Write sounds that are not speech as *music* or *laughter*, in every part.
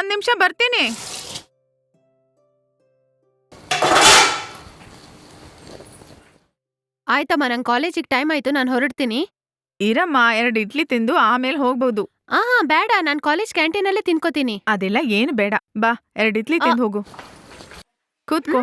ಒಂದ್ ನಿಮಿಷ ಬರ್ತೀನಿ. ಆಯ್ತಮ್ಮ ನಂಗೆ ಕಾಲೇಜಿಗೆ ಟೈಮ್ ಆಯ್ತು ನಾನು ಹೊರಡ್ತೀನಿ. ಇರಮ್ಮ ಎರಡು ಇಡ್ಲಿ ತಿಂದು ಆಮೇಲೆ ಹೋಗ್ಬೋದು. ಆ ಬೇಡ ನಾನು ಕಾಲೇಜ್ ಕ್ಯಾಂಟೀನಲ್ಲೇ ತಿನ್ಕೋತೀನಿ. ಅದೆಲ್ಲ ಏನು ಬೇಡ. ಬಾ ಎರಡು ಇಡ್ಲಿ ತಿಂದು ಹೋಗು. ಕೂತ್ಕೋ.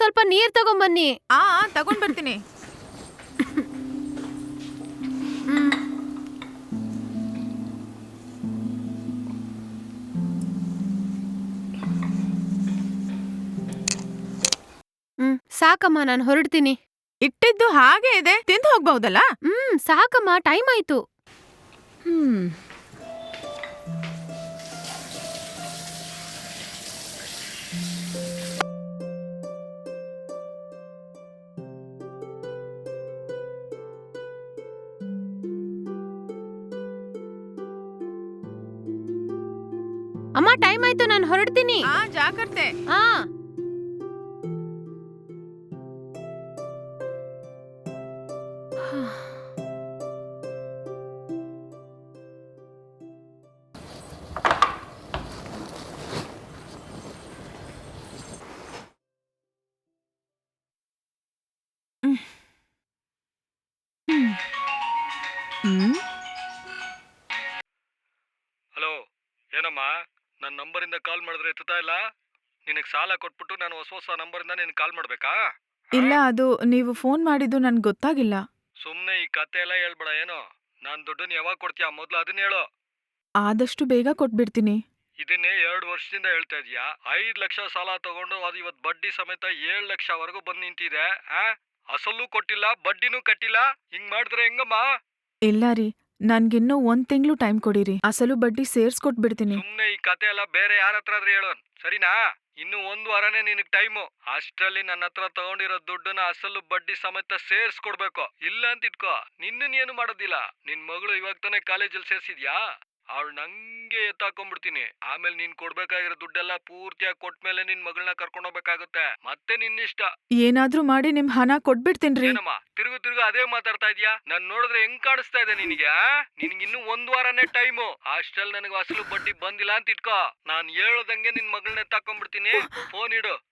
ಸ್ವಲ್ಪ ನೀರ್ ತಗೊಂಬನ್ನಿ. ಆ ತಗೊಂಡ್ ಬರ್ತೀನಿ. ಹ್ಮ್ ಸಾಕಮ್ಮ ನಾನು ಹೊರಡ್ತೀನಿ. ಇಟ್ಟಿದ್ದು ಹಾಗೆ ಇದೆ ತಿಂದು ಹೋಗ್ಬಹುದಲ್ಲ? ಹ್ಮ್ ಸಾಕಮ್ಮ ಟೈಮ್ ಆಯ್ತು. ಹ್ಮ್. ಹೊರಡ್ತೀನಿ. ಆ ಜಾಗ್ರತೆ. ಆ. ಹ್ಮ್. ನನ್ನ ನಂಬರಿಂದ ಕಾಲ್ ಮಾಡಿದ್ರೆ ಎತ್ತುತ್ತಾ ಇಲ್ಲ? ನಿನಗೆ ಸಾಲ ಕೊಟ್ಬಿಟ್ಟು ನಾನು ಹೊಸ ಹೊಸ ನಂಬರಿಂದ ನಿನಗೆ ಕಾಲ್ ಮಾಡಬೇಕಾ? ಇಲ್ಲ ಅದು ನೀವು ಫೋನ್ ಮಾಡಿದ್ದು ನನ್ಗೆ ಗೊತ್ತಾಗಿಲ್ಲ. ಸುಮ್ಮನೆ ಈ ಕತೆ ಎಲ್ಲ ಹೇಳ್ಬೇಡ ಏನು? ನಾನು ದುಡ್ಡನ್ನ ಯಾವಾಗ ಕೊಡ್ತೀಯ? ಮೊದಲು ಅದನ್ನ ಹೇಳು. ಆದಷ್ಟು ಬೇಗ ಕೊಟ್ಬಿಡ್ತೀನಿ. ಇದನ್ನೇ ಎರಡು ವರ್ಷದಿಂದ ಹೇಳ್ತಾ ಇದೀಯಾ? ಐದು ಲಕ್ಷ ಸಾಲ ತಗೊಂಡು ಅದು ಇವತ್ತು ಬಡ್ಡಿ ಸಮೇತ ಏಳು ಲಕ್ಷವರೆಗೂ ಬಂದು ನಿಂತಿದೆ ಆ? ಅಸಲು ಕೊಟ್ಟಿಲ್ಲ ಬಡ್ಡಿನೂ ಕಟ್ಟಿಲ್ಲ? ಹಿಂಗ್ ಮಾಡಿದ್ರೆ ಹೆಂಗಮ್ಮ? ಇಲ್ಲ ರೀ ನನ್ಗಿನ್ನೂ ಒಂದ್ ತಿಂಗ್ಳು ಟೈಮ್ ಕೊಡಿರಿ. ಅಸಲು ಬಡ್ಡಿ ಸೇರ್ಸ್ಕೊಟ್ಬಿಡ್ತೀನಿ. ಸುಮ್ನೆ ಈ ಕತೆ ಎಲ್ಲ ಬೇರೆ ಯಾರ ಹತ್ರ ಆದ್ರೂ ಹೇಳೋನ್. ಸರಿನಾ? ಇನ್ನು ಒಂದ್ ವಾರನೇ ನಿನಗ್ ಟೈಮು ಅಷ್ಟ್ರಲ್ಲಿ ನನ್ನ ಹತ್ರ ತಗೊಂಡಿರೋ ದುಡ್ಡನ್ನ ಅಸಲು ಬಡ್ಡಿ ಸಮೇತ ಸೇರ್ಸ್ಕೊಡ್ಬೇಕು. ಇಲ್ಲ ಅಂತ ಇಟ್ಕೋ. ನಿನ್ನನ್ ಏನು ಮಾಡೋದಿಲ್ಲ. ನಿನ್ ಮಗಳು ಇವಾಗ ತಾನೇ ಕಾಲೇಜಲ್ಲಿ ಸೇರ್ಸಿದ್ಯಾ? ಅವಳು ನಂಗೆ ಎತ್ತಾಕೊಂಡ್ಬಿಡ್ತೀನಿ ಆಮೇಲೆ ನೀನ್ ಕೊಡ್ಬೇಕಾಗಿರೋ ದುಡ್ಡೆಲ್ಲ ಪೂರ್ತಿಯಾಗಿ ಕೊಟ್ಮೇಲೆ ನಿನ್ ಮಗಳನ್ನ ಕರ್ಕೊಂಡು ಹೋಗ್ಬೇಕಾಗುತ್ತೆ. ಮತ್ತೆ ನಿನ್ನಿಷ್ಟ. ಏನಾದ್ರೂ ಮಾಡಿ ನಿಮ್ ಹಣ ಕೊಟ್ಬಿಡ್ತೀನಿ ಏನಮ್ಮ? ತಿರುಗು ತಿರುಗು ಅದೇ ಮಾತಾಡ್ತಾ ಇದೀಯಾ? ನಾನ್ ನೋಡಿದ್ರೆ ಹೆಂಗ್ ಕಾಣಿಸ್ತಾ ಇದೆ ನಿನಗೆ? ನಿನ್ಗೆ ಇನ್ನು ಒಂದ್ ವಾರನೇ ಟೈಮು. ಹಾಸ್ಟೆಲ್ ನನಗೆ ಅಸಲು ಬಡ್ಡಿ ಬಂದಿಲ್ಲ ಅಂತ ಇಟ್ಕೋ. ನಾನ್ ಹೇಳೋದಂಗೆ ನಿನ್ ಮಗಳನ್ನ ಎತ್ತಾಕೊಂಡ್ಬಿಡ್ತೀನಿ ಫೋನ್ ಇಡು.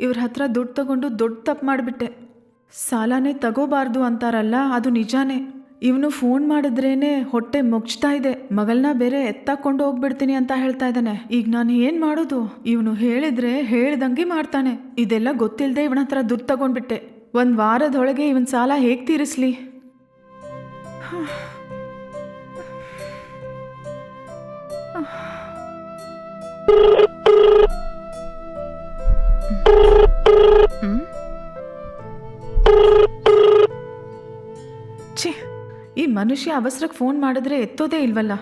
ಇವ್ರ ಹತ್ರ ದುಡ್ಡು ತಗೊಂಡು ದೊಡ್ಡ ತಪ್ಪು ಮಾಡಿಬಿಟ್ಟೆ. ಸಾಲನೇ ತಗೋಬಾರ್ದು ಅಂತಾರಲ್ಲ, ಅದು ನಿಜಾನೇ. ಇವನು ಫೋನ್ ಮಾಡಿದ್ರೇನೆ ಹೊಟ್ಟೆ ಮುಗ್ಚ್ತಾ ಇದೆ. ಮಗಳನ್ನ ಬೇರೆ ಎತ್ತಾಕೊಂಡು ಹೋಗ್ಬಿಡ್ತೀನಿ ಅಂತ ಹೇಳ್ತಾ ಇದ್ದಾನೆ. ಈಗ ನಾನು ಏನ್ ಮಾಡೋದು? ಇವನು ಹೇಳಿದ್ರೆ ಹೇಳ್ದಂಗೆ ಮಾಡ್ತಾನೆ. ಇದೆಲ್ಲ ಗೊತ್ತಿಲ್ಲದೆ ಇವನ ಹತ್ರ ದುಡ್ಡು ತಗೊಂಡ್ಬಿಟ್ಟೆ. ಒಂದು ವಾರದೊಳಗೆ ಇವನ್ ಸಾಲ ಹೇಗೆ ತೀರಿಸ್ಲಿ? ಛೀ ಈ ಮನುಷ್ಯ ಅವಸರಕ್ಕೆ ಫೋನ್ ಮಾಡಿದ್ರೆ ಎತ್ತೋದೇ ಇಲ್ವಲ್ಲ?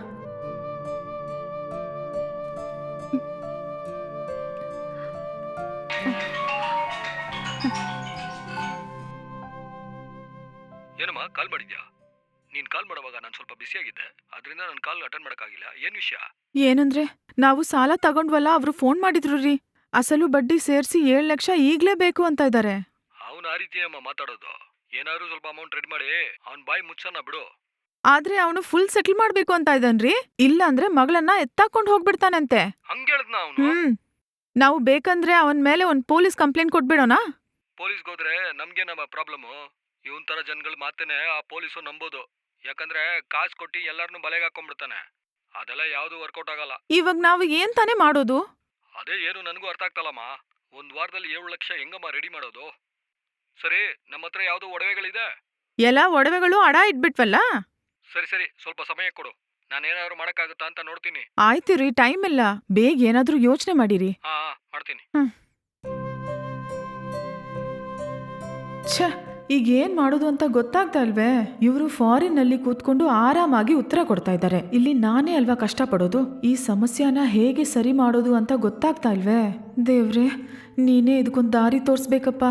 ಏನಮ್ಮ ಕಾಲ್ ಮಾಡಿದ್ಯಾ? ನೀನ್ ಕಾಲ್ ಮಾಡುವಾಗ ನಾನು ಸ್ವಲ್ಪ ಬಿಸಿಯಾಗಿದ್ದೆ ಅದರಿಂದ ನನ್ನ ಕಾಲ್ ಅಟೆಂಡ್ ಮಾಡಕ್ಕಾಗಿಲ್ಲ. ಏನ್ ವಿಷಯ? ಏನಂದ್ರೆ ನಾವು ಸಾಲ ತಗೊಂಡ್ವಲ್ಲ ಅವರು ಫೋನ್ ಮಾಡಿದ್ರು ರೀ. ಅಸಲು ಬಡ್ಡಿ ಸೇರಿಸಿ ಏಳು ಲಕ್ಷ ಈಗ್ಲೇ ಬೇಕು ಅಂತ ಇದ್ದಾರೆ ಅವನು ಆ ರೀತಿ ಅಮ್ಮ ಮಾತಾಡೋದು. ಏನಾದ್ರು ಸ್ವಲ್ಪ ಅಮೌಂಟ್ ರೆಡಿ ಮಾಡಿ ಅವ್ನ್ ಬಾಯಿ ಮುಚ್ಚನ ಬಿಡು. ಆದ್ರೆ ಅವನು ಫುಲ್ ಸೆಟ್ಲ್ ಮಾಡ್ಬೇಕು ಅಂತ ಇದ್ದಾನ್ರಿ ಇಲ್ಲ ಅಂದ್ರೆ ಮಗಳನ್ನ ಎತ್ತಾಕೊಂಡು ಹೋಗ್ಬಿಡ್ತಾನಂತೆ. ಹಂಗ ಹೇಳ್ದ್ನ ಅವನು? ಹ್ಮ್. ನಾವು ಬೇಕಂದ್ರೆ ಅವನ ಮೇಲೆ ಒಂದು ಪೊಲೀಸ್ ಕಂಪ್ಲೇಂಟ್ ಕೊಟ್ಬಿಡೋಣ? ಪೊಲೀಸ್ಗೆ ಹೋದ್ರೆ ನಮ್ಗೆ ನಮ್ಮ ಪ್ರಾಬ್ಲಮ್ಮು ಇವನ್ ತರ ಜನಗಳ ಮಾತೇನೆ ಆ ಪೊಲೀಸು ನಂಬೋದು. ಯಾಕಂದ್ರೆ ಕಾಸು ಕೊಟ್ಟಿ ಎಲ್ಲರನ್ನೂ ಬಲೆಗೆ ಹಾಕೊಂಡ್ಬಿಡ್ತಾನೆ. ಅದೆಲ್ಲ ಯಾವುದು ವರ್ಕೌಟ್ ಆಗಲ್ಲ. ಇವಾಗ ನಾವು ಏನ್ ತಾನೇ ಮಾಡೋದು? ಅದೇ ಏನು ನನಗೂ ಅರ್ಥ ಆಗ್ತಲ್ಲಮ್ಮ ಒಂದು ವಾರದಲ್ಲಿ ಏಳು ಲಕ್ಷ ಹೆಂಗಮ್ಮ ರೆಡಿ ಮಾಡೋದು? ಸರಿ ನಮ್ಮ ಹತ್ರ ಯಾವುದು ಒಡವೆಗಳಿದೆ? ಎಲ್ಲ ಒಡವೆಗಳು ಅಡ ಇಟ್ಬಿಟ್ವಲ್ಲ? ಸರಿ ಸರಿ ಸ್ವಲ್ಪ ಸಮಯ ಕೊಡು. ನಾನೇನಾದ್ರು ಮಾಡೋಕ್ಕಾಗುತ್ತಾ ಅಂತ ನೋಡ್ತೀನಿ. ಆಯ್ತು ರೀ ಟೈಮ್ ಇಲ್ಲ. ಬೇಗ ಏನಾದರೂ ಯೋಚನೆ ಮಾಡಿರಿ. ಹಾ ಹಾ, ಮಾಡ್ತೀನಿ. ಛ! ಈಗ ಏನ್ ಮಾಡೋದು ಅಂತ ಗೊತ್ತಾಗ್ತಾ ಇಲ್ವೇ? ಇವರು ಫಾರಿನ್ನಲ್ಲಿ ಕೂತ್ಕೊಂಡು ಆರಾಮಾಗಿ ಉತ್ತರ ಕೊಡ್ತಾ ಇದ್ದಾರೆ. ಇಲ್ಲಿ ನಾನೇ ಅಲ್ವಾ ಕಷ್ಟಪಡೋದು? ಈ ಸಮಸ್ಯೆನ ಹೇಗೆ ಸರಿ ಮಾಡೋದು ಅಂತ ಗೊತ್ತಾಗ್ತಾ ಇಲ್ವೇ? ದೇವ್ರೆ, ನೀನೇ ಇದಕ್ಕೊಂದು ದಾರಿ ತೋರಿಸ್ಬೇಕಪ್ಪ.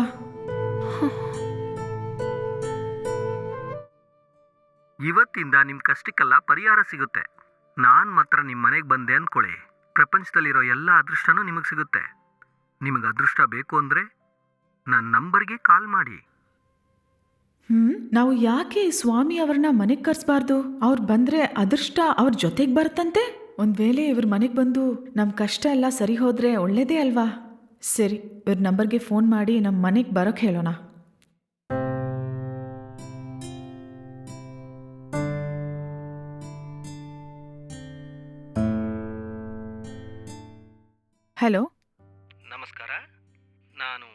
ಇವತ್ತಿಂದ ನಿಮ್ಮ ಕಷ್ಟಕ್ಕೆಲ್ಲ ಪರಿಹಾರ ಸಿಗುತ್ತೆ. ನಾನು ಮಾತ್ರ ನಿಮ್ಮ ಮನೆಗೆ ಬಂದೆ ಅಂದ್ಕೊಳ್ಳಿ ಪ್ರಪಂಚದಲ್ಲಿರೋ ಎಲ್ಲ ಅದೃಷ್ಟನೂ ನಿಮಗೆ ಸಿಗುತ್ತೆ. ನಿಮಗೆ ಅದೃಷ್ಟ ಬೇಕು ಅಂದರೆ ನನ್ನ ನಂಬರ್ಗೆ ಕಾಲ್ ಮಾಡಿ. ಹ್ಮ್? ನಾವು ಯಾಕೆ ಸ್ವಾಮಿ ಅವ್ರನ್ನ ಮನೆಗೆ ಕರ್ಸ್ಬಾರ್ದು? ಅವ್ರು ಬಂದ್ರೆ ಅದೃಷ್ಟ ಅವ್ರ ಜೊತೆಗೆ ಬರ್ತಂತೆ ಒಂದ್ ವೇಳೆ ಇವ್ರ ಮನೆಗೆ ಬಂದು ನಮ್ಮ ಕಷ್ಟ ಎಲ್ಲ ಸರಿ ಹೋದ್ರೆ ಒಳ್ಳೇದೇ ಅಲ್ವಾ? ಸರಿ, ಇವ್ರ ನಂಬರ್ಗೆ ಫೋನ್ ಮಾಡಿ ನಮ್ಮ ಮನೆಗೆ ಬರೋಕ್ ಹೇಳೋಣ. ಹಲೋ? ನಮಸ್ಕಾರ. ನಾನು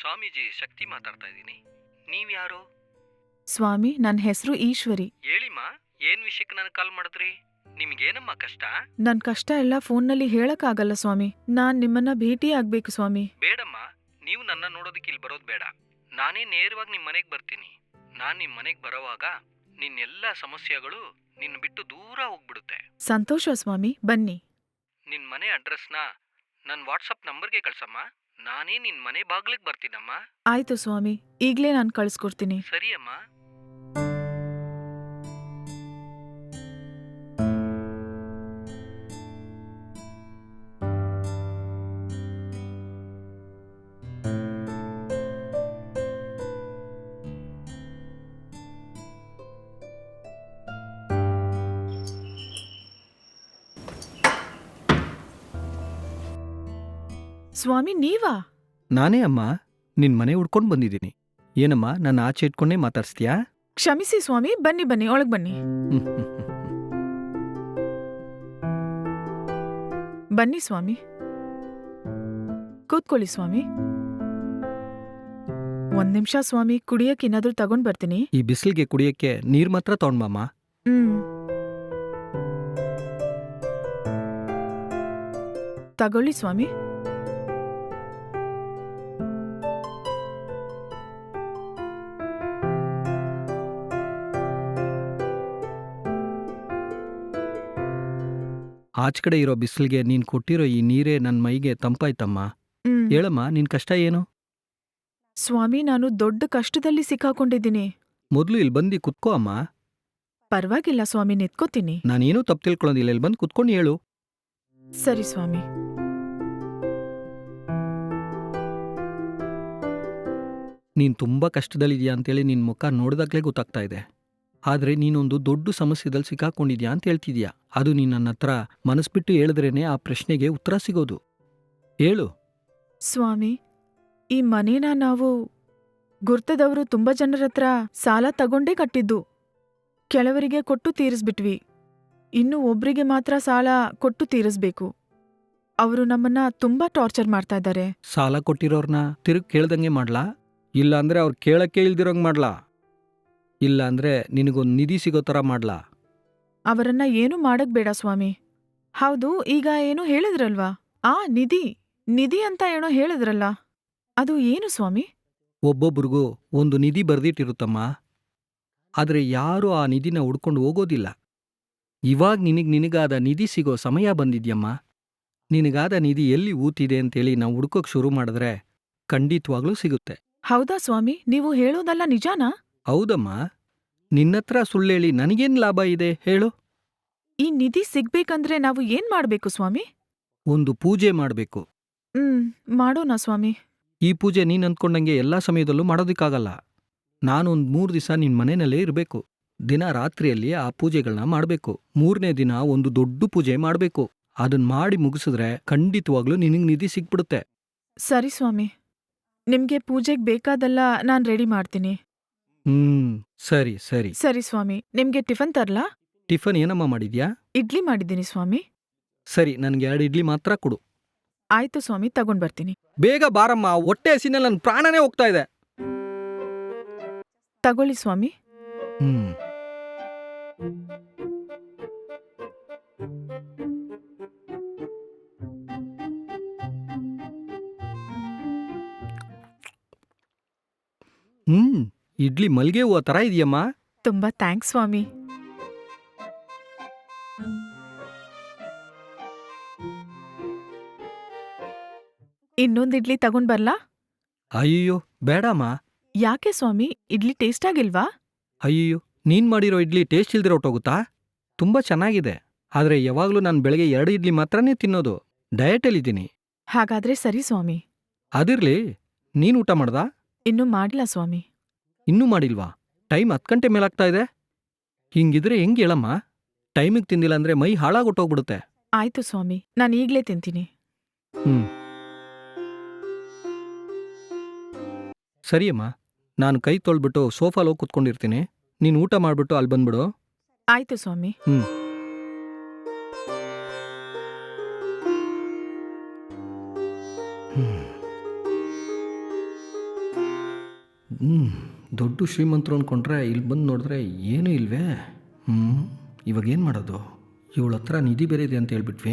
ಸ್ವಾಮೀಜಿ ಶಕ್ತಿ ಮಾತಾಡ್ತಾ ಇದ್ದೀನಿ. ನೀವ್ಯಾರು? ಸ್ವಾಮಿ ನನ್ನ ಹೆಸರು ಈಶ್ವರಿ. ಹೇಳಿಮ್ಮ ಏನು ವಿಷಯಕ್ಕೆ ನಾನು ಕಾಲ್ ಮಾಡಿದ್ರಿ? ನಿಮ್ಗೇನಮ್ಮ ಕಷ್ಟ? ನನ್ನ ಕಷ್ಟ ಎಲ್ಲ ಫೋನ್ನಲ್ಲಿ ಹೇಳಕ್ಕಾಗಲ್ಲ ಸ್ವಾಮಿ. ನಾನ್ ನಿಮ್ಮನ್ನ ಭೇಟಿ ಆಗ್ಬೇಕು ಸ್ವಾಮಿ. ಬೇಡಮ್ಮ ನೀವು ನನ್ನ ನೋಡೋದಕ್ಕೆ ಇಲ್ಲಿ ಬರೋದು ಬೇಡ. ನಾನೇ ನೇರವಾಗಿ ನಿಮ್ಮ ಮನೆಗೆ ಬರ್ತೀನಿ. ನಾನು ನಿಮ್ಮ ಮನೆಗೆ ಬರೋವಾಗ ನಿನ್ನೆಲ್ಲ ಸಮಸ್ಯೆಗಳು ನಿನ್ನ ಬಿಟ್ಟು ದೂರ ಹೋಗ್ಬಿಡುತ್ತೆ. ಸಂತೋಷ ಸ್ವಾಮಿ ಬನ್ನಿ. ನಿನ್ನ ಮನೆ ಅಡ್ರೆಸ್ನ ನನ್ನ ವಾಟ್ಸಪ್ ನಂಬರ್ಗೆ ಕಳ್ಸಮ್ಮ. ನಾನೇ ನಿನ್ನ ಮನೆ ಬಾಗ್ಲಿಗೆ ಬರ್ತೀನಮ್ಮ. ಆಯ್ತು ಸ್ವಾಮಿ ಈಗ್ಲೇ ನಾನು ಕಳಿಸ್ಕೊಡ್ತೀನಿ. ಸರಿಯಮ್ಮ. ಸ್ವಾಮಿ ನೀವಾ? ನಾನೇ ಅಮ್ಮ. ನಿನ್ ಮನೆ ಹುಡ್ಕೊಂಡು ಬಂದಿದ್ದೀನಿ. ಏನಮ್ಮ ನನ್ನ ಆಚೆ ಇಟ್ಕೊಂಡೇ ಮಾತಾಡ್ಸ್ತೀಯಾ? ಕ್ಷಮಿಸಿ ಸ್ವಾಮಿ ಬನ್ನಿ ಬನ್ನಿ ಒಳಗ್ ಬನ್ನಿ. ಹ್ಮ್, ಹ್ಮ್, ಹ್ಮ್, ಹ್ಮ್. ಬನ್ನಿ ಸ್ವಾಮಿ. ಕೂತ್ಕೊಳ್ಳಿ ಸ್ವಾಮಿ. ಒಂದ್ ನಿಮಿಷ ಸ್ವಾಮಿ ಕುಡಿಯಕ್ ಏನಾದ್ರೂ ತಗೊಂಡ್ ಬರ್ತೀನಿ. ಈ ಬಿಸಿಲಿಗೆ ಕುಡಿಯಕ್ಕೆ ನೀರ್ ಮಾತ್ರ ತಗೊಂಡ್ಬಮ್ಮ ಹ್ಮ್. ತಗೊಳ್ಳಿ ಸ್ವಾಮಿ. ಆಚ್ ಕಡೆ ಇರೋ ಬಿಸಿಲಿಗೆ ನೀನ್ ಕೊಟ್ಟಿರೋ ಈ ನೀರೇ ನನ್ನ ಮೈಗೆ ತಂಪಾಯ್ತಮ್ಮ. ಹ್ಮ್. ಹೇಳಮ್ಮ ನಿನ್ ಕಷ್ಟ ಏನು? ಸ್ವಾಮಿ ನಾನು ದೊಡ್ಡ ಕಷ್ಟದಲ್ಲಿ ಸಿಕ್ಕಾಕೊಂಡಿದ್ದೀನಿ. ಮೊದ್ಲು ಇಲ್ಲಿ ಬಂದು ಕುತ್ಕೋ ಅಮ್ಮ. ಪರವಾಗಿಲ್ಲ ಸ್ವಾಮಿ ನಿತ್ಕೋತೀನಿ. ನಾನೇನು ತಪ್ಪು ತಿಳ್ಕೊಳ್ಳೋದಿಲ್ಲ ಇಲ್ಲಿ ಬಂದು ಕುತ್ಕೊಂಡು ಹೇಳು. ಸರಿ ಸ್ವಾಮಿ. ನೀನ್ ತುಂಬಾ ಕಷ್ಟದಲ್ಲಿದ್ಯಾ ಅಂತೇಳಿ ನಿನ್ ಮುಖ ನೋಡಿದಾಗಲೇ ಗೊತ್ತಾಗ್ತಾ ಇದೆ. ಆದ್ರೆ ನೀನೊಂದು ದೊಡ್ಡ ಸಮಸ್ಯೆದಲ್ಲಿ ಸಿಕ್ಕಾಕೊಂಡಿದ್ಯಾ ಅಂತ ಹೇಳ್ತಿದ್ಯಾ? ಅದು ನೀನ್ ನನ್ನ ಹತ್ರ ಮನಸ್ಬಿಟ್ಟು ಹೇಳಿದ್ರೇನೆ ಆ ಪ್ರಶ್ನೆಗೆ ಉತ್ತರ ಸಿಗೋದು. ಹೇಳು. ಸ್ವಾಮಿ ಈ ಮನೇನ ನಾವು ಗುರ್ತದವರು ತುಂಬ ಜನರ ಹತ್ರ ಸಾಲ ತಗೊಂಡೇ ಕಟ್ಟಿದ್ದು. ಕೆಲವರಿಗೆ ಕೊಟ್ಟು ತೀರಿಸ್ಬಿಟ್ವಿ. ಇನ್ನು ಒಬ್ರಿಗೆ ಮಾತ್ರ ಸಾಲ ಕೊಟ್ಟು ತೀರಿಸ್ಬೇಕು. ಅವರು ನಮ್ಮನ್ನ ತುಂಬಾ ಟಾರ್ಚರ್ ಮಾಡ್ತಾ ಇದ್ದಾರೆ. ಸಾಲ ಕೊಟ್ಟಿರೋರ್ನ ತಿರುಗ್ ಕೇಳ್ದಂಗೆ ಮಾಡ್ಲಾ? ಇಲ್ಲಾಂದ್ರೆ ಅವ್ರು ಕೇಳಕ್ಕೆ ಇಲ್ದಿರೋಂಗ್ ಮಾಡ್ಲಾ? ಇಲ್ಲಾಂದ್ರೆ ನಿನಗೊಂದು ನಿಧಿ ಸಿಗೋ ಥರ ಮಾಡ್ಲಾ? ಅವರನ್ನ ಏನೂ ಮಾಡಕ್ ಬೇಡ ಸ್ವಾಮಿ. ಹೌದು ಈಗ ಏನೋ ಹೇಳಿದ್ರಲ್ವಾ? ಆ ನಿಧಿ ನಿಧಿ ಅಂತ ಏನೋ ಹೇಳಿದ್ರಲ್ಲ. ಅದು ಏನು ಸ್ವಾಮಿ? ಒಬ್ಬೊಬ್ರಿಗೂ ಒಂದು ನಿಧಿ ಬರೆದಿಟ್ಟಿರುತ್ತಮ್ಮ. ಆದರೆ ಯಾರೂ ಆ ನಿಧಿನ ಹುಡ್ಕೊಂಡು ಹೋಗೋದಿಲ್ಲ. ಇವಾಗ ನಿನಗೆ ನಿನಗಾದ ನಿಧಿ ಸಿಗೋ ಸಮಯ ಬಂದಿದ್ಯಮ್ಮ. ನಿನಗಾದ ನಿಧಿ ಎಲ್ಲಿ ಊತಿದೆ ಅಂತೇಳಿ ನಾವು ಹುಡ್ಕೋಕ್ ಶುರು ಮಾಡಿದ್ರೆ ಖಂಡಿತವಾಗ್ಲೂ ಸಿಗುತ್ತೆ. ಹೌದಾ ಸ್ವಾಮಿ? ನೀವು ಹೇಳೋದಲ್ಲ ನಿಜಾನಾ? ಹೌದಮ್ಮ. ನಿನ್ನತ್ರ ಸುಳ್ಳೇಳಿ ನನಗೇನ್ ಲಾಭ ಇದೆ ಹೇಳು. ಈ ನಿಧಿ ಸಿಗ್ಬೇಕಂದ್ರೆ ನಾವು ಏನ್ ಮಾಡ್ಬೇಕು ಸ್ವಾಮಿ? ಒಂದು ಪೂಜೆ ಮಾಡಬೇಕು. ಹ್ಮ್ ಮಾಡೋಣ ಸ್ವಾಮಿ. ಈ ಪೂಜೆ ನೀನ್ ಅಂದ್ಕೊಂಡಂಗೆ ಎಲ್ಲಾ ಸಮಯದಲ್ಲೂ ಮಾಡೋದಿಕ್ಕಾಗಲ್ಲ. ನಾನೊಂದ್ ಮೂರ್ ದಿವಸ ನಿನ್ ಮನೆಯಲ್ಲೇ ಇರಬೇಕು. ದಿನ ರಾತ್ರಿಯಲ್ಲಿ ಆ ಪೂಜೆಗಳನ್ನ ಮಾಡಬೇಕು. ಮೂರನೇ ದಿನ ಒಂದು ದೊಡ್ಡ ಪೂಜೆ ಮಾಡಬೇಕು. ಅದನ್ನ ಮಾಡಿ ಮುಗಿಸಿದ್ರೆ ಖಂಡಿತವಾಗ್ಲೂ ನಿನಗೆ ನಿಧಿ ಸಿಕ್ಬಿಡುತ್ತೆ ಸರಿ ಸ್ವಾಮಿ. ನಿಮ್ಗೆ ಪೂಜೆಗೆ ಬೇಕಾದಲ್ಲ ನಾನ್ ರೆಡಿ ಮಾಡ್ತೀನಿ. ಹ್ಮ್ ಸರಿ ಸರಿ. ಸರಿ ಸ್ವಾಮಿ ನಿಮ್ಗೆ ಟಿಫನ್ ತರ್ಲಾ? ಟಿಫನ್ ಏನಮ್ಮ ಮಾಡಿದ್ಯಾ? ಇಡ್ಲಿ ಮಾಡಿದ್ದೀನಿ ಸ್ವಾಮಿ. ಸರಿ ನನಗೆ ಎರಡು ಇಡ್ಲಿ ಮಾತ್ರ ಕೊಡು. ಆಯ್ತು ಸ್ವಾಮಿ ತಗೊಂಡ್ ಬರ್ತೀನಿ. ಬೇಗ ಬಾರಮ್ಮ ಹೊಟ್ಟೆ ಹಸಿನಲ್ಲಿ ನನ್ನ ಪ್ರಾಣನೇ ಹೋಗ್ತಾ ಇದೆ. ತಗೊಳ್ಳಿ ಸ್ವಾಮಿ. ಹ್ಮ್. ಹ್ಮ್. ಇಡ್ಲಿ ಮಲ್ಗೆ ಹೂವ ತರ ಇದೆಯಮ್ಮ? ತುಂಬಾ ಥ್ಯಾಂಕ್ಸ್ ಸ್ವಾಮಿ. ಇನ್ನೊಂದು ಇಡ್ಲಿ ತಗೊಂಡ್ ಬರ್ಲಾ? ಅಯ್ಯೋ ಬೇಡಮ್ಮ. ಯಾಕೆ ಸ್ವಾಮಿ? ಇಡ್ಲಿ ಟೇಸ್ಟ್ ಆಗಿಲ್ವಾ? ಅಯ್ಯೋ ನೀನ್ ಮಾಡಿರೋ ಇಡ್ಲಿ ಟೇಸ್ಟ್ ಇಲ್ದಿರೋ ಹೊಟ್ಟೋಗುತ್ತಾ ತುಂಬಾ ಚೆನ್ನಾಗಿದೆ. ಆದ್ರೆ ಯಾವಾಗ್ಲೂ ನಾನು ಬೆಳಗ್ಗೆ ಎರಡು ಇಡ್ಲಿ ಮಾತ್ರನೇ ತಿನ್ನೋದು. ಡಯಟಲ್ಲಿದ್ದೀನಿ ಹಾಗಾದ್ರೆ ಸರಿ ಸ್ವಾಮಿ. ಅದಿರ್ಲಿ ನೀನ್ ಊಟ ಮಾಡ್ದಾ? ಇನ್ನೂ ಮಾಡಿಲ್ಲ ಸ್ವಾಮಿ. ಇನ್ನೂ ಮಾಡಿಲ್ವಾ? ಟೈಮ್ ಹತ್ತು ಗಂಟೆ ಮೇಲಾಗ್ತಾ ಇದೆ? ಹಿಂಗಿದ್ರೆ ಹೆಂಗೆ ಹೇಳಮ್ಮ? ಟೈಮಿಗೆ ತಿಂದಿಲ್ಲ ಅಂದ್ರೆ ಮೈ ಹಾಳಾಗೊಟ್ಟೋಗ್ಬಿಡುತ್ತೆ. ಆಯ್ತು ಸ್ವಾಮಿ ನಾನು ಈಗಲೇ ತಿಂತೀನಿ. ಹ್ಞೂ ಸರಿಯಮ್ಮ ನಾನು ಕೈ ತೊಳ್ಬಿಟ್ಟು ಸೋಫಾಲೋಗಿ ಕುತ್ಕೊಂಡಿರ್ತೀನಿ. ನೀನು ಊಟ ಮಾಡಿಬಿಟ್ಟು ಅಲ್ಲಿ ಬಂದ್ಬಿಡು. ಆಯ್ತು ಸ್ವಾಮಿ. ಹ್ಮ್. ದೊಡ್ಡ ಶ್ರೀಮಂತರು ಅಂದ್ಕೊಂಡ್ರೆ ಇಲ್ಲಿ ಬಂದು ನೋಡಿದ್ರೆ ಏನೂ ಇಲ್ವೇ? ಹ್ಞೂ ಇವಾಗ ಏನು ಮಾಡೋದು? ಇವಳ ಹತ್ರ ನಿಧಿ ಬೇರೆ ಇದೆ ಅಂತ ಹೇಳ್ಬಿಟ್ವಿ.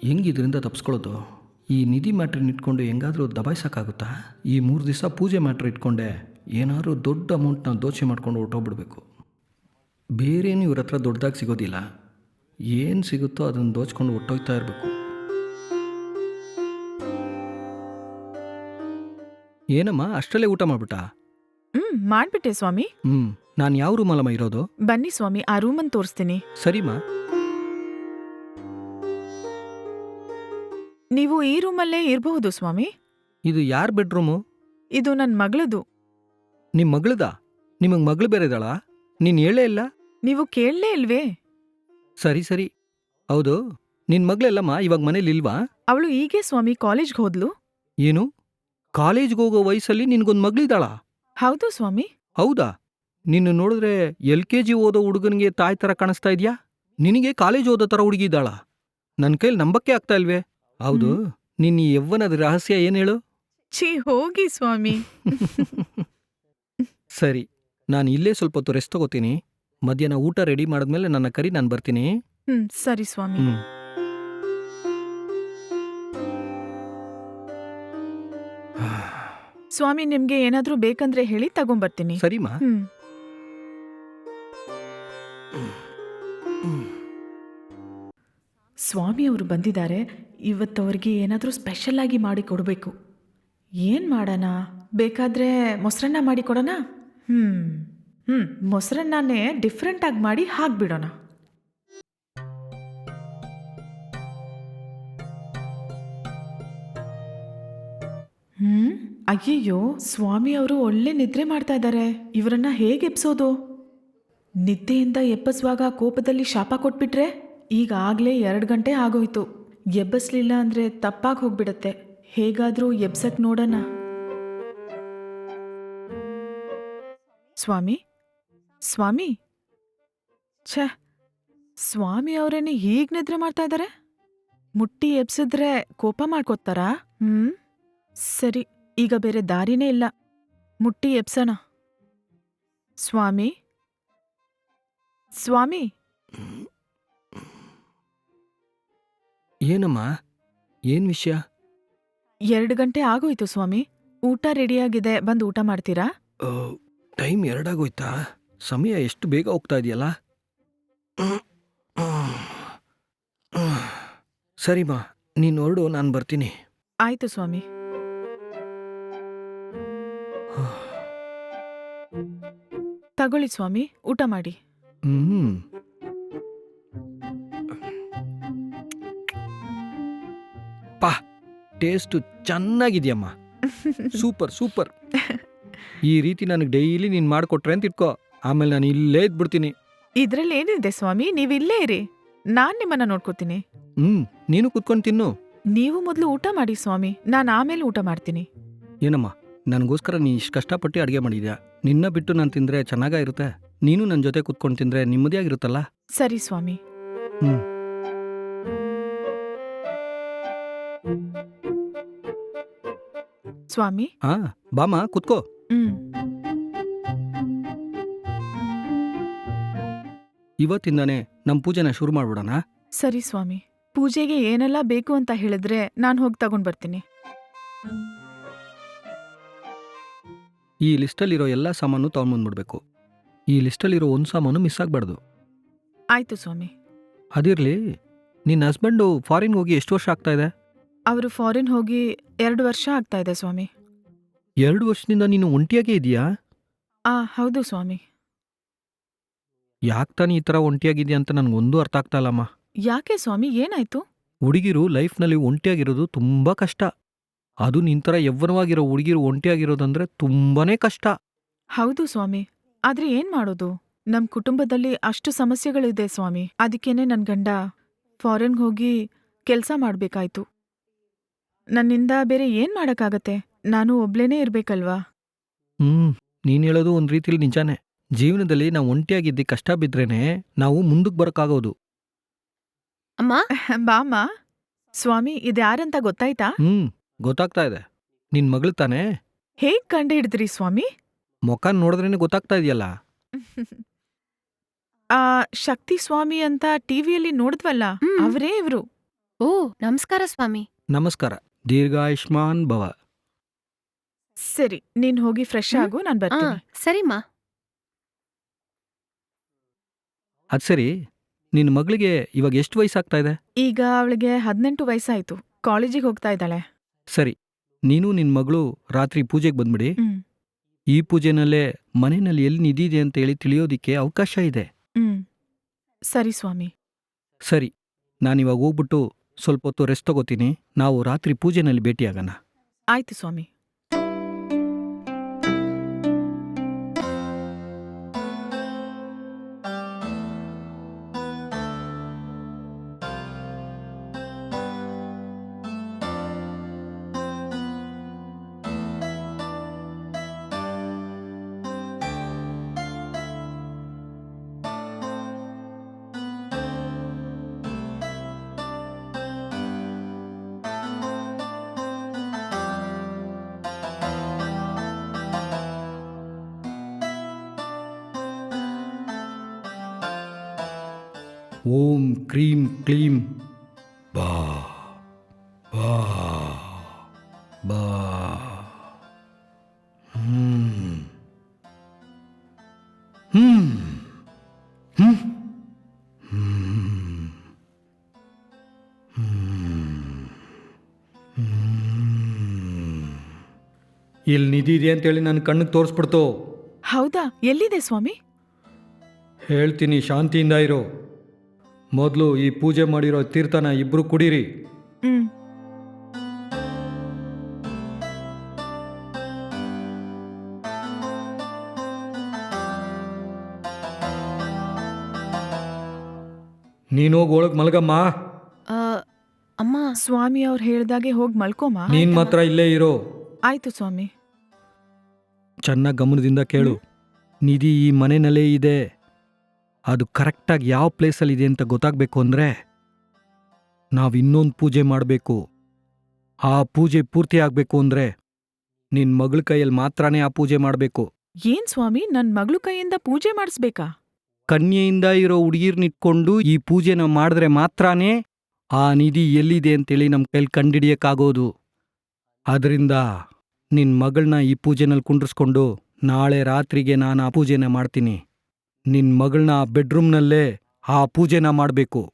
ಹೆಂಗೆ ಇದರಿಂದ ತಪ್ಸ್ಕೊಳ್ಳೋದು? ಈ ನಿಧಿ ಮ್ಯಾಟ್ರನ್ನ ಇಟ್ಕೊಂಡು ಹೆಂಗಾದರೂ ದಬಾಯಿಸೋಕ್ಕಾಗುತ್ತಾ? ಈ ಮೂರು ದಿವಸ ಪೂಜೆ ಮ್ಯಾಟ್ರ್ ಇಟ್ಕೊಂಡೆ ಏನಾದರೂ ದೊಡ್ಡ ಅಮೌಂಟ್ನ ದೋಚೆ ಮಾಡ್ಕೊಂಡು ಹೊಟ್ಟೋಗ್ಬಿಡ್ಬೇಕು ಬೇರೇನು ಇವ್ರ ಹತ್ರ ದೊಡ್ಡದಾಗಿ ಸಿಗೋದಿಲ್ಲ. ಏನು ಸಿಗುತ್ತೋ ಅದನ್ನು ದೋಚ್ಕೊಂಡು ಹೊಟ್ಟೋಗ್ತಾ ಇರಬೇಕು. ಏನಮ್ಮ, ಅಷ್ಟರಲ್ಲೇ ಊಟ ಮಾಡ್ಬಿಟ್ಟ? ಹ್ಮ್ ಮಾಡ್ಬಿಟ್ಟೆ ಸ್ವಾಮಿ. ಹ್ಮ್ ನಾನು ಯಾವ ರೂಮಲ್ಲಮ್ಮ ಇರೋದು? ಬನ್ನಿ ಸ್ವಾಮಿ ಆ ರೂಮನ್ ತೋರಿಸ್ತೀನಿ. ಸರಿಮಾ ನೀವು ಈ ರೂಮಲ್ಲೇ ಇರಬಹುದು ಸ್ವಾಮಿ. ಇದು ಯಾರ ಬೆಡ್ರೂಮು ಇದು ನನ್ನ ಮಗಳದು. ನಿಮ್ಮ ಮಗಳದಾ? ನಿಮಗೆ ಮಗಳು ಬೇರೆ ಇದ್ದಾಳಾ? ನೀನ್ ಹೇಳೇ ಇಲ್ಲ? ನೀವು ಕೇಳಲೇ ಇಲ್ವೇ? ಸರಿ ಸರಿ. ಹೌದು ನಿನ್ ಮಗಳೆಲ್ಲಮ್ಮ ಇವಾಗ ಮನೇಲಿ ಇಲ್ವಾ? ಅವಳು ಈಗೇ ಸ್ವಾಮಿ ಕಾಲೇಜ್ಗೆ ಹೋದ್ಲು. ಏನು? ಕಾಲೇಜ್ಗೆ ಹೋಗೋ ವಯಸ್ಸಲ್ಲಿ ನಿನ್ಗೊಂದು ಮಗಳಿದ್ದಾಳಾ ಹೌದು ಸ್ವಾಮಿ. ಹೌದಾ? ನಿನ್ನ ನೋಡಿದ್ರೆ ಎಲ್ ಕೆ ಜಿ ಓದೋ ಹುಡುಗನಿಗೆ ತಾಯಿ ತರ ಕಾಣಿಸ್ತಾ ಇದೆಯಾ? ನಿನಗೆ ಕಾಲೇಜ್ ಓದೋ ಥರ ಹುಡುಗಿ ಇದ್ದಾಳಾ? ನನ್ನ ಕೈಲಿ ನಂಬಕ್ಕೆ ಆಗ್ತಾ ಇಲ್ವೇ? ಹೌದು ನಿನ್ನ ಈ ಯವ್ವನದ ರಹಸ್ಯ ಏನು ಹೇಳು? ಛೀ ಹೋಗಿ ಸ್ವಾಮಿ. *laughs* ಸರಿ ನಾನು ಇಲ್ಲೇ ಸ್ವಲ್ಪ ಹೊತ್ತು ರೆಸ್ಟ್ ತಗೋತೀನಿ. ಮಧ್ಯಾಹ್ನ ಊಟ ರೆಡಿ ಮಾಡಿದ್ಮೇಲೆ ನನ್ನ ಕರಿ ನಾನು ಬರ್ತೀನಿ. ಹ್ಮ್ ಸರಿ ಸ್ವಾಮಿ. ಹ್ಮ್. ಸ್ವಾಮಿ ನಿಮ್ಗೆ ಏನಾದ್ರೂ ಬೇಕಂದ್ರೆ ಹೇಳಿ ತಗೊಂಬರ್ತೀನಿ. ಸರಿಮಾ? ಹ್ಮ್. ಸ್ವಾಮಿ ಅವರು ಬಂದಿದ್ದಾರೆ ಇವತ್ತವ್ರಿಗೆ ಏನಾದರೂ ಸ್ಪೆಷಲ್ ಆಗಿ ಮಾಡಿ ಕೊಡಬೇಕು. ಏನು ಮಾಡೋಣ? ಬೇಕಾದ್ರೆ ಮೊಸರನ್ನ ಮಾಡಿ ಕೊಡೋಣ? ಹ್ಞೂ ಹ್ಞೂ ಮೊಸರನ್ನನೇ ಡಿಫ್ರೆಂಟಾಗಿ ಮಾಡಿ ಹಾಕ್ಬಿಡೋಣ. ಹ್ಮ್? ಅಯ್ಯಯ್ಯೋ, ಸ್ವಾಮಿ ಅವರು ಒಳ್ಳೆ ನಿದ್ರೆ ಮಾಡ್ತಾ ಇದ್ದಾರೆ. ಇವರನ್ನ ಹೇಗೆ ಎಬ್ಸೋದು? ನಿದ್ದೆಯಿಂದ ಎಬ್ಬಸುವಾಗ ಕೋಪದಲ್ಲಿ ಶಾಪ ಕೊಟ್ಬಿಟ್ರೆ ಈಗಾಗಲೇ ಎರಡು ಗಂಟೆ ಆಗೋಯ್ತು. ಎಬ್ಬಸ್ಲಿಲ್ಲ ಅಂದ್ರೆ ತಪ್ಪಾಗಿ ಹೋಗ್ಬಿಡತ್ತೆ. ಹೇಗಾದರೂ ಎಬ್ಸಕ್ ನೋಡೋಣ. ಸ್ವಾಮಿ? ಸ್ವಾಮಿ? ಛ, ಸ್ವಾಮಿ ಅವರೇನೆ ಹೀಗ್ ನಿದ್ರೆ ಮಾಡ್ತಾ ಇದ್ದಾರೆ ಮುಟ್ಟಿ ಎಬ್ಸಿದ್ರೆ ಕೋಪ ಮಾಡ್ಕೋತಾರಾ ಹ್ಮ್? ಸರಿ ಈಗ ಬೇರೆ ದಾರಿನೇ ಇಲ್ಲ. ಮುಟ್ಟಿ ಎಬ್ಸೋಣ. ಸ್ವಾಮಿ? ಸ್ವಾಮಿ? ಏನಮ್ಮ? ಏನ್ ವಿಷಯ? ಎರಡು ಗಂಟೆ ಆಗೋಯ್ತು ಸ್ವಾಮಿ. ಊಟ ರೆಡಿಯಾಗಿದೆ. ಬಂದು ಊಟ ಮಾಡ್ತೀರಾ? ಟೈಮ್ ಎರಡಾಗೋಯ್ತಾ? ಸಮಯ ಎಷ್ಟು ಬೇಗ ಹೋಗ್ತಾ ಇದೆಯಲ್ಲ? ಸರಿಮ್ಮ ನೀನು ಹೊರಡು ನಾನು ಬರ್ತೀನಿ. ಆಯ್ತು ಸ್ವಾಮಿ. ತಗೊಳ್ಳಿ ಸ್ವಾಮಿ ಊಟ ಮಾಡಿ. ಹ್ಮ್. ಪಾ ಟೇಸ್ಟು ಚೆನ್ನಾಗಿದೆಯಮ್ಮ. *laughs* Super super. ಈ ರೀತಿ ನನಗೆ ಡೈಲಿ ನೀನು ಮಾಡಿಕೊಟ್ರೆ ಅಂತ ಇಟ್ಕೋ. ಆಮೇಲೆ ನಾನು ಇಲ್ಲೇ ಇದ್ಬಿಡ್ತೀನಿ. ಇದ್ರಲ್ಲಿ ಏನಿದೆ ಸ್ವಾಮಿ? ನೀವಿಲ್ಲೇ ಇರಿ. ನಾನ್ ನಿಮ್ಮನ್ನ ನೋಡ್ಕೋತೀನಿ. ಹ್ಮ್ ನೀನು ಕುತ್ಕೊಂಡು ತಿನ್ನು. ನೀವು ಮೊದಲು ಊಟ ಮಾಡಿ ಸ್ವಾಮಿ. ನಾನು ಆಮೇಲೆ ಊಟ ಮಾಡ್ತೀನಿ. ಏನಮ್ಮ ನನಗೋಸ್ಕರ ನೀ ಇಷ್ಟು ಕಷ್ಟಪಟ್ಟು ಅಡುಗೆ ಮಾಡಿದ್ಯಾ? ನಿನ್ನ ಬಿಟ್ಟು ನಾನು ತಿಂದರೆ ಚೆನ್ನಾಗಿರುತ್ತೆ ನೀನು ನನ್ನ ಜೊತೆ ಕುತ್ಕೊಂಡು ತಿಂದ್ರೆ ನಿಮ್ಮದೇ ಆಗಿರುತ್ತಲ್ಲ ಸರಿ ಸ್ವಾಮಿ. ಹ್ಮ್. ಸ್ವಾಮಿ? ಹಾ ಬಾಮ ಕುತ್ಕೋ. ಹ್ಮ್. ಇವತ್ತಿಂದಾನೇ ನಮ್ಮ ಪೂಜೆನ ಶುರು ಮಾಡ್ಬಿಡೋಣ? ಸರಿ ಸ್ವಾಮಿ. ಪೂಜೆಗೆ ಏನೆಲ್ಲ ಬೇಕು ಅಂತ ಹೇಳಿದ್ರೆ ನಾನು ಹೋಗಿ ತಗೊಂಡ್ ಬರ್ತೀನಿ. ಈ ಲಿಸ್ಟಲ್ಲಿರೋ ಎಲ್ಲ ಸಾಮಾನು ತೊಗೊಂಬಂದ್ಬಿಡ್ಬೇಕು ಈ ಲಿಸ್ಟಲ್ಲಿರೋ ಒಂದು ಸಾಮಾನು ಮಿಸ್ ಆಗಬಾರ್ದು. ಆಯ್ತು ಸ್ವಾಮಿ. ಅದಿರಲಿ ನಿನ್ನ ಹಸ್ಬೆಂಡು ಫಾರಿನ್ ಹೋಗಿ ಎಷ್ಟು ವರ್ಷ ಆಗ್ತಾ ಇದೆ? ಅವರು ಫಾರಿನ್ ಹೋಗಿ ಎರಡು ವರ್ಷ ಆಗ್ತಾ ಇದೆ ಸ್ವಾಮಿ. ಎರಡು ವರ್ಷದಿಂದ ನೀನು ಒಂಟಿಯಾಗೇ ಇದೆಯಾ? ಆ ಹೌದು ಸ್ವಾಮಿ. ಯಾಕೆ ತಾನೇ ಈ ಥರ ಒಂಟಿಯಾಗಿದೆಯಾ ಅಂತ ನನಗೊಂದು ಅರ್ಥ ಆಗ್ತಾ ಇಲ್ಲಮ್ಮ. ಯಾಕೆ ಸ್ವಾಮಿ ಏನಾಯ್ತು? ಹುಡುಗಿರು ಲೈಫ್ನಲ್ಲಿ ಒಂಟಿಯಾಗಿರೋದು ತುಂಬ ಕಷ್ಟ. ಅದು ನಿಂತರ ಯೌವ್ವನವಾಗಿರೋ ಹುಡುಗಿರು ಒಂಟಿಯಾಗಿರೋದಂದ್ರೆ ತುಂಬಾನೇ ಕಷ್ಟ. ಹೌದು ಸ್ವಾಮಿ. ಆದ್ರೆ ಏನ್ ಮಾಡೋದು? ನಮ್ ಕುಟುಂಬದಲ್ಲಿ ಅಷ್ಟು ಸಮಸ್ಯೆಗಳಿದೆ ಸ್ವಾಮಿ. ಅದಕ್ಕೇನೆ ನನ್ ಗಂಡ ಫಾರಿನ್ ಹೋಗಿ ಕೆಲ್ಸ ಮಾಡ್ಬೇಕಾಯ್ತು. ನನ್ನಿಂದ ಬೇರೆ ಏನ್ ಮಾಡಕ್ಕಾಗತ್ತೆ? ನಾನು ಒಬ್ಳೇನೇ ಇರ್ಬೇಕಲ್ವಾ? ಹ್ಮ್ ನೀನ್ ಹೇಳೋದು ಒಂದ್ ರೀತಿಲಿ ನಿಜಾನೆ. ಜೀವನದಲ್ಲಿ ನಾವು ಒಂಟಿಯಾಗಿದ್ದು ಕಷ್ಟ ಬಿದ್ರೇನೆ ನಾವು ಮುಂದಕ್ಕೆ ಬರೋಕ್ಕಾಗೋದು. ಅಮ್ಮ? ಬಾಮ್ಮ. ಸ್ವಾಮಿ ಇದ್ಯಾರಂತ ಗೊತ್ತಾಯ್ತಾ? ಹ್ಮ್. ಗೊತ್ತಾಗ್ತಾ ಇದೆ. ನಿನ್ ಮಗಳು ತಾನೇ? ಹೇಗ್ ಕಂಡು ಹಿಡಿದ್ರಿ ಸ್ವಾಮಿ? ಮುಖ ನೋಡಿದ್ರೇನೆ ಗೊತ್ತಾಗ್ತಾ ಇದೆಯಲ್ಲ? ಆ ಶಕ್ತಿ ಸ್ವಾಮಿ ಅಂತ ಟಿವಿಯಲ್ಲಿ ನೋಡಿದ್ವಲ್ಲ ಹ್ಮ್. ಅವರೇ ಇವ್ರು. ಓ ನಮಸ್ಕಾರ ಸ್ವಾಮಿ. ನಮಸ್ಕಾರ. ದೀರ್ಘಾಯುಷ್ಮಾನ್ ಭವ. ಸರಿ ನೀನ್ ಹೋಗಿ ಫ್ರೆಶ್ ಹ್ಮ್. ಆಗು ನಾನ್ ಆ ಬರ್ತೀನಿ ಸರಿಮ್ಮ ಅದ್ ಸರಿ. ನಿನ್ ಮಗಳಿಗೆ ಇವಾಗ ಎಷ್ಟು ವಯಸ್ಸಾಗ್ತಾ ಇದೆ? ಈಗ ಅವಳಿಗೆ ಹದಿನೆಂಟು ವಯಸ್ಸಾಯ್ತು. ಕಾಲೇಜಿಗೆ ಹೋಗ್ತಾ ಇದ್ದಾಳೆ. ಸರಿ ನೀನು ನಿನ್ ಮಗಳು ರಾತ್ರಿ ಪೂಜೆಗೆ ಬಂದ್ಬಿಡಿ. ಹ್ಮ್. ಈ ಪೂಜೆನಲ್ಲೇ ಮನೆಯಲ್ಲಿ ಎಲ್ಲಿ ನಿಧಿದೆ ಅಂತ ಹೇಳಿ ತಿಳಿಯೋದಿಕ್ಕೆ ಅವಕಾಶ ಇದೆ. ಹ್ಮ್. ಸರಿ ಸ್ವಾಮಿ. ಸರಿ ನಾನಿವಾಗ ಹೋಗ್ಬಿಟ್ಟು ಸ್ವಲ್ಪ ಹೊತ್ತು ರೆಸ್ಟ್ ತಗೋತೀನಿ. ನಾವು ರಾತ್ರಿ ಪೂಜೆನಲ್ಲಿ ಭೇಟಿಯಾಗೋಣ. ಆಯ್ತು ಸ್ವಾಮಿ. ಓಂ ಕ್ರೀಂ ಕ್ಲೀಂ. ಬಾ ಬಾ ಬಾ. ಹ್ಮ್. ಹ್ಮ್. ಹ್ಮ್. ಇಲ್ಲಿ ನಿಧಿ ಇದೆ ಅಂತೇಳಿ ನನ್ನ ಕಣ್ಣಿಗೆ ತೋರಿಸ್ಬಿಡ್ತು. ಹೌದಾ? ಎಲ್ಲಿದೆ ಸ್ವಾಮಿ? ಹೇಳ್ತೀನಿ ಶಾಂತಿಯಿಂದ ಇರೋ. ಮೊದಲು ಈ ಪೂಜೆ ಮಾಡಿರೋ ತೀರ್ಥನ ಇಬ್ರು ಕುಡೀರಿ. ಹ್ಮ್. ಹೋಗಿ ಒಳಗೆ ಮಲಗಮ್ಮ. ಆ, ಅಮ್ಮ ಸ್ವಾಮಿ ಅವ್ರು ಹೇಳ್ದಾಗೆ ಹೋಗಿ ಮಲ್ಕೋಮ ನೀನ್ ಮಾತ್ರ ಇಲ್ಲೇ ಇರೋ. ಆಯ್ತು ಸ್ವಾಮಿ. ಚೆನ್ನಾಗಿ ಗಮನದಿಂದ ಕೇಳು. ನಿಧಿ ಈ ಮನೆಯಲ್ಲೇ ಇದೆ. ಅದು ಕರೆಕ್ಟಾಗಿ ಯಾವ ಪ್ಲೇಸಲ್ಲಿದೆ ಅಂತ ಗೊತ್ತಾಗಬೇಕು ಅಂದರೆ ನಾವು ಇನ್ನೊಂದು ಪೂಜೆ ಮಾಡಬೇಕು. ಆ ಪೂಜೆ ಪೂರ್ತಿ ಆಗಬೇಕು ಅಂದರೆ ನಿನ್ನ ಮಗಳ ಕೈಯಲ್ಲಿ ಮಾತ್ರನೇ ಆ ಪೂಜೆ ಮಾಡಬೇಕು. ಏನ್ ಸ್ವಾಮಿ ನನ್ ಮಗಳು ಕೈಯಿಂದ ಪೂಜೆ ಮಾಡಿಸ್ಬೇಕಾ? ಕನ್ಯೆಯಿಂದ ಇರೋ ಹುಡುಗಿರ್ನಿಟ್ಕೊಂಡು ಈ ಪೂಜೆನ ಮಾಡಿದ್ರೆ ಮಾತ್ರನೇ ಆ ನಿಧಿ ಎಲ್ಲಿದೆ ಅಂತೇಳಿ ನಮ್ಮ ಕೈಲಿ ಕಂಡಿಡಿಯಕ್ಕಾಗೋದು. ಅದರಿಂದ ನಿನ್ನ ಮಗಳನ್ನ ಈ ಪೂಜೆನಲ್ಲಿ ಕುಂಡ್ರಿಸ್ಕೊಂಡು ನಾಳೆ ರಾತ್ರಿಗೆ ನಾನು ಆ ಪೂಜೆನ ಮಾಡ್ತೀನಿ. ನಿನ್ನ ಮಗಳನ್ನ ಬೆಡ್ರೂಮ್ನಲ್ಲೇ ಆ ಪೂಜೆನ ಮಾಡಬೇಕು.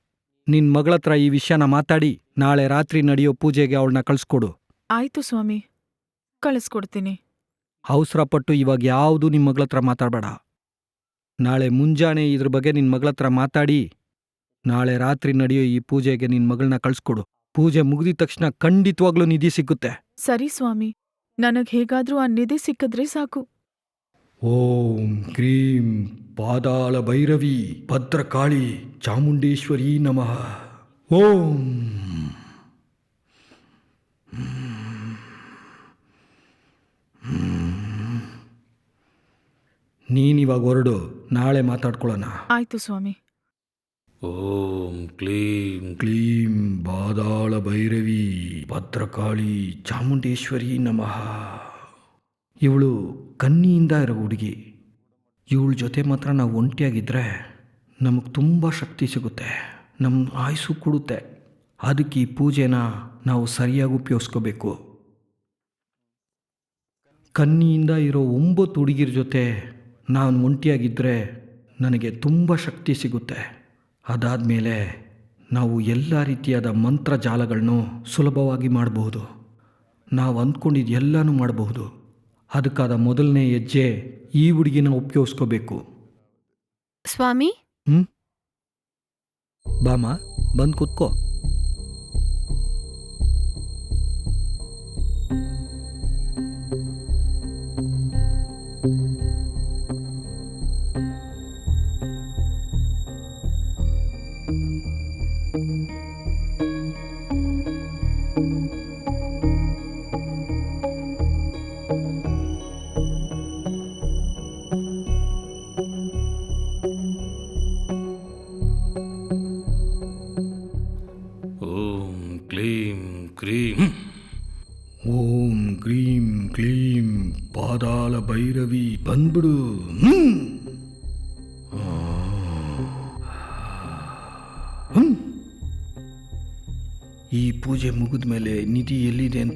ನಿನ್ ಮಗಳತ್ರ ಈ ವಿಷಯನ ಮಾತಾಡಿ ನಾಳೆ ರಾತ್ರಿ ನಡೆಯೋ ಪೂಜೆಗೆ ಅವಳನ್ನ ಕಳಿಸ್ಕೊಡು. ಆಯ್ತು ಸ್ವಾಮಿ ಕಳಿಸ್ಕೊಡ್ತೀನಿ. ಅವಸರಪಟ್ಟು ಇವಾಗ ಯಾವುದು ನಿಮ್ಮ ಮಗಳತ್ರ ಮಾತಾಡಬೇಡ. ನಾಳೆ ಮುಂಜಾನೆ ಇದ್ರ ಬಗ್ಗೆ ನಿನ್ನ ಮಗಳತ್ರ ಮಾತಾಡಿ ನಾಳೆ ರಾತ್ರಿ ನಡೆಯೋ ಈ ಪೂಜೆಗೆ ನಿನ್ ಮಗಳನ್ನ ಕಳಿಸ್ಕೊಡು. ಪೂಜೆ ಮುಗಿದ ತಕ್ಷಣ ಖಂಡಿತವಾಗ್ಲೂ ನಿಧಿ ಸಿಗುತ್ತೆ ಸರಿ ಸ್ವಾಮಿ ನನಗ್ ಹೇಗಾದ್ರೂ ಆ ನಿಧಿ ಸಿಕ್ಕಿದ್ರೆ ಸಾಕು. ಓಂ ಕ್ರೀಂ ಪಾದಾಳ ಭೈರವಿ ಭದ್ರಕಾಳಿ ಚಾಮುಂಡೇಶ್ವರಿ ನಮಃ ಓಂ ನೀನಿವಾಗ ಹೊರಡು ನಾಳೆ ಮಾತಾಡ್ಕೊಳ್ಳೋಣ ಆಯ್ತು ಸ್ವಾಮಿ ಓಂ ಕ್ಲೀಂ ಕ್ಲೀಂ ಬಾದಾಳ ಭೈರವಿ ಭದ್ರಕಾಳಿ ಚಾಮುಂಡೇಶ್ವರಿ ನಮಃ ಇವಳು ಕನ್ನಿಯಿಂದ ಇರೋ ಹುಡುಗಿ. ಇವಳ ಜೊತೆ ಮಾತ್ರ ನಾವು ಒಂಟಿಯಾಗಿದ್ದರೆ ನಮಗೆ ತುಂಬ ಶಕ್ತಿ ಸಿಗುತ್ತೆ ನಮ್ಮ ಆಯಸ್ಸು ಕೊಡುತ್ತೆ. ಅದಕ್ಕೆ ಈ ಪೂಜೆನ ನಾವು ಸರಿಯಾಗಿ ಉಪಯೋಗಿಸ್ಕೋಬೇಕು. ಕನ್ನಿಯಿಂದ ಇರೋ ಒಂಬತ್ತು ಹುಡುಗಿರ ಜೊತೆ ನಾನು ಒಂಟಿಯಾಗಿದ್ದರೆ ನನಗೆ ತುಂಬ ಶಕ್ತಿ ಸಿಗುತ್ತೆ. ಅದಾದಮೇಲೆ ನಾವು ಎಲ್ಲ ರೀತಿಯಾದ ಮಂತ್ರ ಮಂತ್ರಜಾಲಗಳನ್ನು ಸುಲಭವಾಗಿ ಮಾಡಬಹುದು. ನಾವು ಅಂದ್ಕೊಂಡಿದ್ದು ಎಲ್ಲನೂ ಮಾಡಬಹುದು. ಅದಕ್ಕಾದ ಮೊದಲನೇ ಹೆಜ್ಜೆ ಈ ಹುಡುಗಿನ ಉಪಯೋಗಿಸ್ಕೋಬೇಕು. ಸ್ವಾಮಿ? ಹ್ಞೂ ಬಾಮ ಬಂದು ಕೂತ್ಕೋ.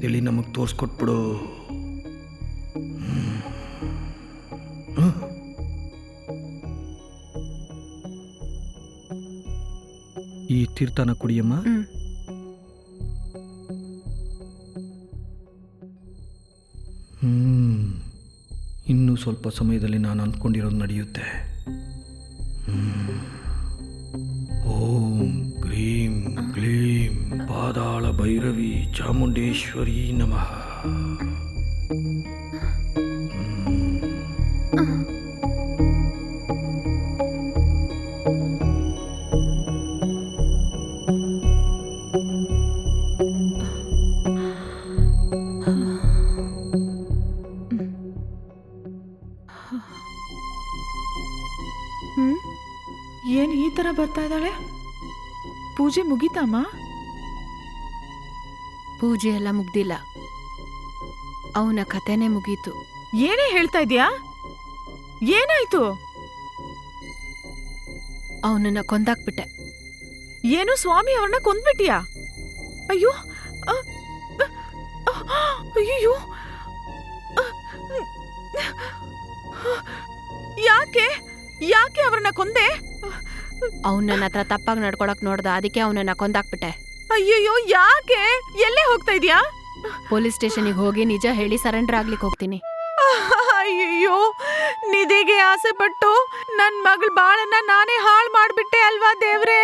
ಅಂತೇಳಿ ನಮಗೆ ತೋರಿಸ್ಕೊಟ್ಬಿಡು. ಈ ತೀರ್ಥನ ಕುಡಿಯಮ್ಮ ಹ್ಮ್ ಹ್ಮ್. ಇನ್ನೂ ಸ್ವಲ್ಪ ಸಮಯದಲ್ಲಿ ನಾನು ಅಂದ್ಕೊಂಡಿರೋದು ನಡೆಯುತ್ತೆ ಪಾದಾಳ ಭೈರವಿ ಚಾಮುಂಡೇಶ್ವರಿ ನಮಃ. ಏನು ಈ ತರ ಬರ್ತಾ ಇದ್ದಾಳೆ? ಪೂಜೆ ಮುಗೀತಮ್ಮ ಪೂಜೆ ಎಲ್ಲ ಮುಗ್ದಿಲ್ಲ. ಅವನ ಕಥೆನೇ ಮುಗೀತು. ಏನೇ ಹೇಳ್ತಾ ಇದೀಯಾ? ಏನಾಯ್ತು? ಅವನನ್ನ ಕೊಂದಾಕ್ಬಿಟ್ಟೆ. ಏನು ಸ್ವಾಮಿ ಅವ್ರನ್ನ ಕೊಂದ್ಬಿಟ್ಟಿಯಾ ಅಯ್ಯೋ ಅ, ಅ, ಅ, ಅಯ್ಯಯ್ಯೋ. ಅ, ಯಾಕೆ? ಯಾಕೆ ಅವ್ರನ್ನ ಕೊಂದೆ? ಅವನನ್ನ ನನ್ನ ಹತ್ರ ತಪ್ಪಾಗಿ ನಡ್ಕೊಳಕ್ ನೋಡ್ದ ಅದಕ್ಕೆ ಅವನನ್ನ ಕೊಂದಾಕ್ಬಿಟ್ಟೆ. ಅಯ್ಯಯ್ಯೋ ಯಾಕೆ? ಎಲ್ಲೇ ಹೋಗ್ತಾ ಇದೀಯಾ? ಪೊಲೀಸ್ ಸ್ಟೇಷನ್ಗೆ ಹೋಗಿ ನಿಜ ಹೇಳಿ ಸರೆಂಡರ್ ಆಗ್ಲಿಕ್ಕೆ ಹೋಗ್ತೀನಿ. ಅಯ್ಯಯ್ಯೋ ನಿಧಿಗೆ ಆಸೆ ಪಟ್ಟು ನನ್ ಮಗಳ ಬಾಳನ್ನ ನಾನೇ ಹಾಳು ಮಾಡ್ಬಿಟ್ಟೆ ಅಲ್ವಾ ದೇವ್ರೇ?